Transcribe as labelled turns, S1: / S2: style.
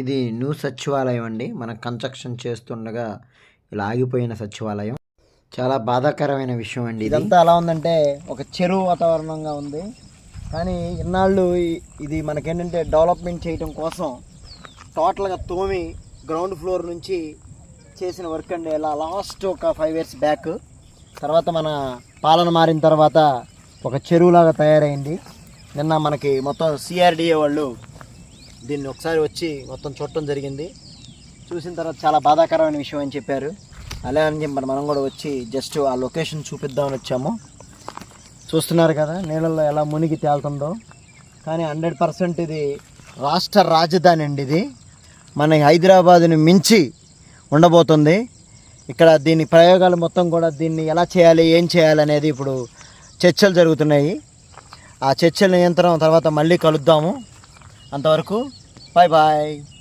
S1: ఇది న్యూ సచివాలయం అండి. మన కన్స్ట్రక్షన్ చేస్తుండగా ఇలా ఆగిపోయిన సచివాలయం. చాలా బాధాకరమైన విషయం అండి
S2: ఇదంతా ఎలా ఉందంటే ఒక చెరువు వాతావరణంగా ఉంది. కానీ ఇన్నాళ్ళు ఇది మనకేంటంటే డెవలప్మెంట్ చేయడం కోసం టోటల్గా తోమి గ్రౌండ్ ఫ్లోర్ నుంచి చేసిన వర్క్ అండి. ఇలా లాస్ట్ ఒక ఫైవ్ ఇయర్స్ బ్యాక్. తర్వాత మన పాలన మారిన తర్వాత ఒక చెరువులాగా తయారైంది. నిన్న మనకి మొత్తం సిఆర్డిఏ వాళ్ళు దీన్ని ఒకసారి వచ్చి మొత్తం చూడటం జరిగింది. చూసిన తర్వాత చాలా బాధాకరమైన విషయం అని చెప్పారు. అలా అని చెప్పి మనం కూడా వచ్చి జస్ట్ ఆ లొకేషన్ చూపిద్దామని వచ్చాము. చూస్తున్నారు కదా నీళ్ళల్లో ఎలా మునిగి తేలుతుందో. కానీ హండ్రెడ్ పర్సెంట్ ఇది రాష్ట్ర రాజధాని అండి ఇది. మన హైదరాబాదుని మించి ఉండబోతుంది. ఇక్కడ దీని ప్రయోగాలు మొత్తం కూడా దీన్ని ఎలా చేయాలి ఏం చేయాలి అనేది ఇప్పుడు చర్చలు జరుగుతున్నాయి. ఆ చర్చల నియంత్రణ తర్వాత మళ్ళీ కలుద్దాము. అంతవరకు 拜拜。